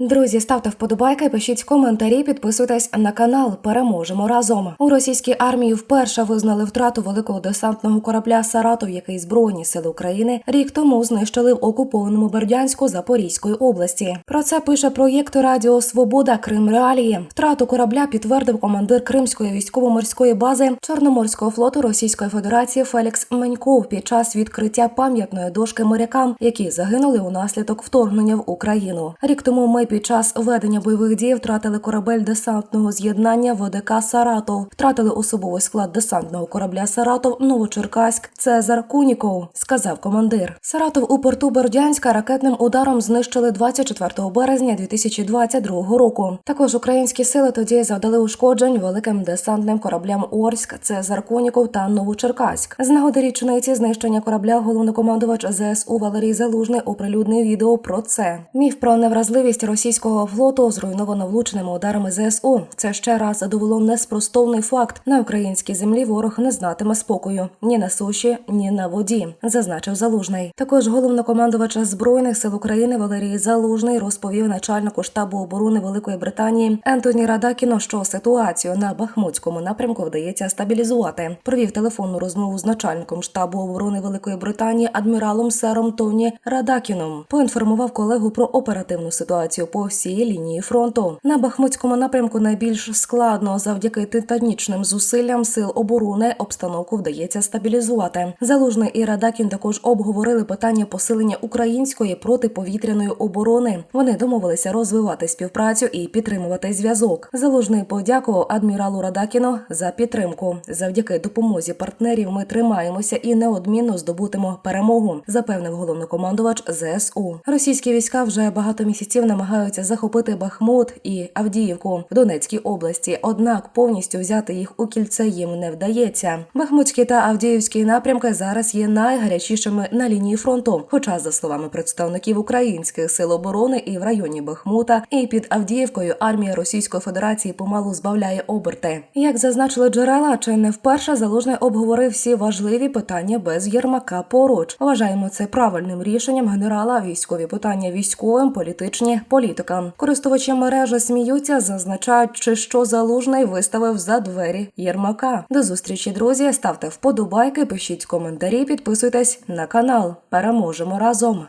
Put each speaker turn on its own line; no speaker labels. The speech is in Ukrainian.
Друзі, ставте вподобайки, пишіть коментарі, підписуйтесь на канал. Переможемо разом. У російській армії вперше визнали втрату великого десантного корабля Саратов, який збройні сили України рік тому знищили в окупованому Бердянську Запорізької області. Про це пише проєкт Радіо Свобода Крим Реалії. Втрату корабля підтвердив командир Кримської військово-морської бази Чорноморського флоту Російської Федерації Фелікс Меньков під час відкриття пам'ятної дошки морякам, які загинули унаслідок вторгнення в Україну. Рік тому ми під час ведення бойових дій втратили корабель десантного з'єднання ВДК Саратов, втратили особовий склад десантного корабля Саратов Новочеркаськ Цезар Куніков, сказав командир. Саратов у порту Бердянська ракетним ударом знищили 24 березня 2022 року. Також українські сили тоді завдали ушкоджень великим десантним кораблям Орськ, Цезар Куніков та Новочеркаськ. З нагоди річниці знищення корабля головнокомандувач ЗСУ Валерій Залужний оприлюднив відео про це. Міф про невразливість російського флоту зруйновано влученими ударами ЗСУ. Це ще раз довело неспростовний факт: на українській землі ворог не знатиме спокою ні на суші, ні на воді, зазначив Залужний. Також головнокомандувач збройних сил України Валерій Залужний розповів начальнику штабу оборони Великої Британії Ентоні Радакіно, що ситуацію на Бахмутському напрямку вдається стабілізувати. Провів телефонну розмову з начальником штабу оборони Великої Британії адміралом Сером Тоні Радакіном. Поінформував колегу про оперативну ситуацію по всій лінії фронту. На Бахмутському напрямку найбільш складно завдяки титанічним зусиллям сил оборони обстановку вдається стабілізувати. Залужний і Радакін також обговорили питання посилення української протиповітряної оборони. Вони домовилися розвивати співпрацю і підтримувати зв'язок. Залужний подякував адміралу Радакіну за підтримку. Завдяки допомозі партнерів ми тримаємося і неодмінно здобутимо перемогу, запевнив головнокомандувач ЗСУ. Російські війська вже багато місяців намагаються захопити Бахмут і Авдіївку в Донецькій області. Однак повністю взяти їх у кільце їм не вдається. Бахмутський та Авдіївський напрямки зараз є найгарячішими на лінії фронту. Хоча, за словами представників українських сил оборони, і в районі Бахмута, і під Авдіївкою армія Російської Федерації помалу збавляє оберти. Як зазначили джерела, чи не вперше залужний обговорив всі важливі питання без Єрмака поруч. Вважаємо це правильним рішенням генерала. Військові питання військовим, політичні політикам. Користувачі мережі сміються, зазначають, чи що залужний виставив за двері Єрмака. До зустрічі, друзі. Ставте вподобайки, пишіть коментарі, підписуйтесь на канал. Переможемо разом.